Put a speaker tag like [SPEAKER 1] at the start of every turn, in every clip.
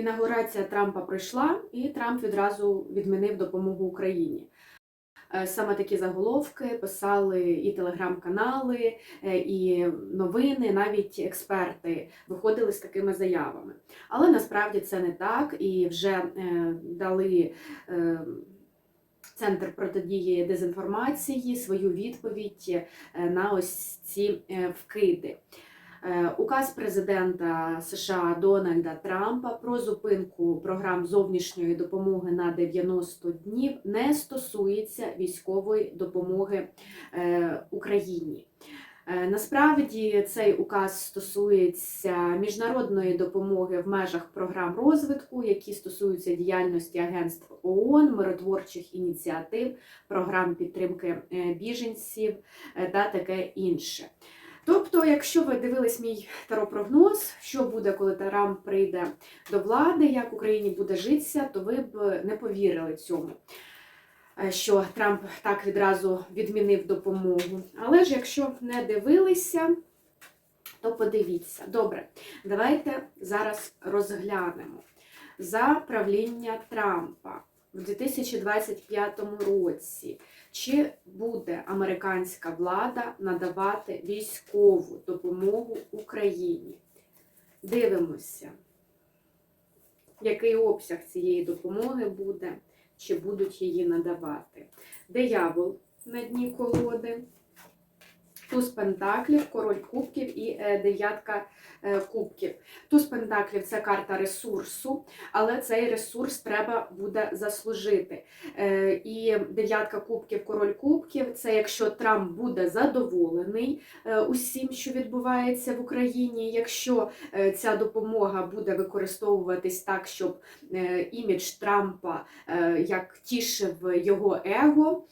[SPEAKER 1] Інаугурація Трампа пройшла, і Трамп відразу відмінив допомогу Україні. Е, Саме такі заголовки писали і телеграм-канали, е, і новини, навіть експерти виходили з такими заявами. Але насправді це не так, і вже е, дали Центр протидії дезінформації свою відповідь на ось ці вкиди. Е, Указ президента США Дональда Трампа про зупинку програм зовнішньої допомоги на 90 днів не стосується військової допомоги е, Україні. Е, Насправді цей указ стосується міжнародної допомоги в межах програм розвитку, які стосуються діяльності агентств ООН, миротворчих ініціатив, програм підтримки біженців та таке інше. Тобто, якщо ви дивились мій таропрогноз, що буде, коли Трамп прийде до влади, як Україні буде житися, то ви б не повірили цьому, е, що Трамп так відразу відмінив допомогу. Але ж якщо не дивилися, то подивіться. Добре, давайте зараз розглянемо за правління Трампа в 2025 році. Чи буде американська влада надавати військову допомогу Україні? Дивимося, який обсяг цієї допомоги буде, чи будуть її надавати. Диявол на дні колоди, туз пентаклів, король кубків і е, дев'ятка е, кубків. Туз пентаклів це карта ресурсу, але цей ресурс треба буде заслужити. Е, І дев'ятка кубків, король кубків це якщо Трамп буде задоволений усім, що відбувається в Україні, якщо ця допомога буде використовуватись так, щоб імідж Трампа як тішив його его.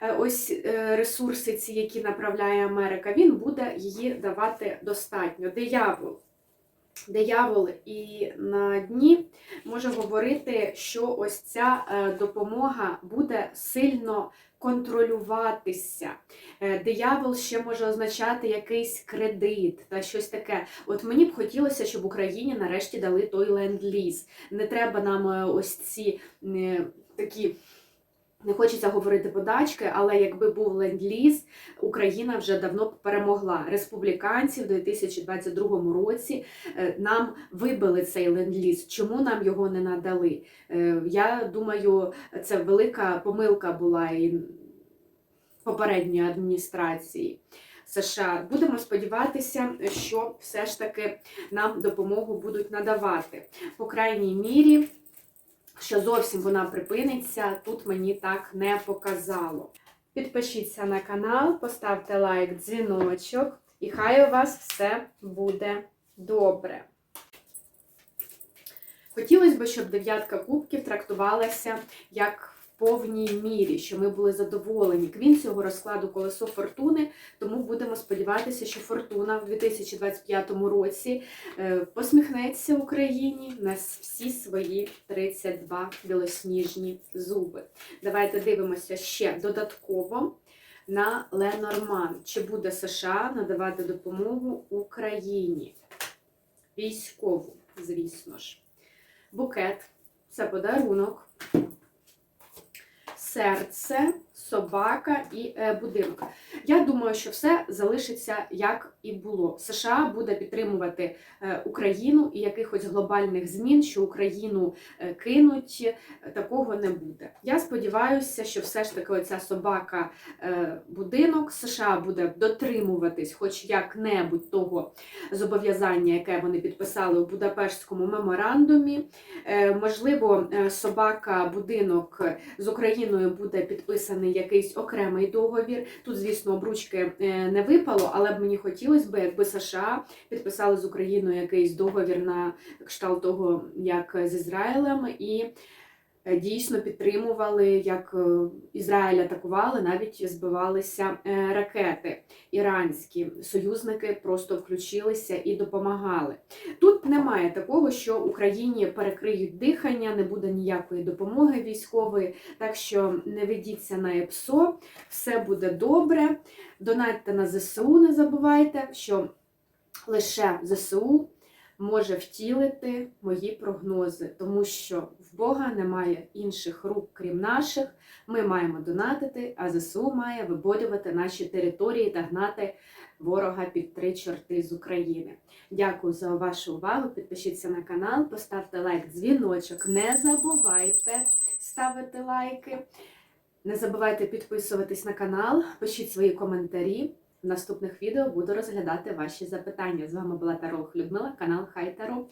[SPEAKER 1] Е, Ось е, ресурси, ці, які направляє Америка, він буде її давати достатньо. Диявол. Диявол і на дні може говорити, що ось ця е, допомога буде сильно контролюватися. Диявол ще може означати якийсь кредит та щось таке. От мені б хотілося, щоб Україні нарешті дали той ленд-ліз. Не треба нам ось ці такі. Не хочеться говорити подачки, але якби був ленд-ліз, Україна вже давно перемогла. Республіканці в 2022 році е, нам вибили цей ленд-ліз. Чому нам його не надали? Е, Я думаю, це велика помилка була і попередньої адміністрації. США будемо сподіватися, що все ж таки нам допомогу будуть надавати. По крайній мірі, що зовсім вона припиниться, тут мені так не показало. Підпишіться на канал, поставте лайк, дзвіночок, і хай у вас все буде добре. Хотілося б, щоб дев'ятка кубків трактувалася як повній мірі, що ми були задоволені. Квін цього розкладу колесо фортуни, тому будемо сподіватися, що фортуна в 2025 році е, посміхнеться Україні на всі свої 32 білосніжні зуби. Давайте дивимося ще додатково на Ленорман. Чи буде США надавати допомогу Україні? Військову, звісно ж. Букет це подарунок, серце, собака і е, будинок. Я думаю, що все залишиться як і було. США буде підтримувати е, Україну і якихось глобальних змін, що Україну е, кинуть, такого не буде. Я сподіваюся, що все ж таки оця собака е, будинок США буде дотримуватись, хоч як-небудь того зобов'язання, яке вони підписали у Будапештському меморандумі. Можливо, е, собака будинок з Україною буде підписаний якийсь окремий договір. Тут, звісно, обручки е, не випало, але б мені хотілося б, якби США підписали з Україною якийсь договір на кшталт того, як з Ізраїлем, і дійсно підтримували, як е, Ізраїль атакували, навіть збивалися е, ракети іранські. Союзники просто включилися і допомагали. Тут немає такого, що Україні перекриють дихання, не буде ніякої допомоги військової, так що не ведіться на ЕПСО, все буде добре. Донатьте на ЗСУ, не забувайте, що лише ЗСУ може втілити мої прогнози, тому що в Бога немає інших рук, крім наших. Ми маємо донатити, а ЗСУ має виборювати наші території та гнати ворога під три чорти з України. Дякую за вашу увагу. Підпишіться на канал, поставте лайк, дзвіночок. Не забувайте ставити лайки. Не забувайте підписуватись на канал, пишіть свої коментарі. В наступних відео буду розглядати ваші запитання. З вами була Таролог Людмила, канал Хай Таро.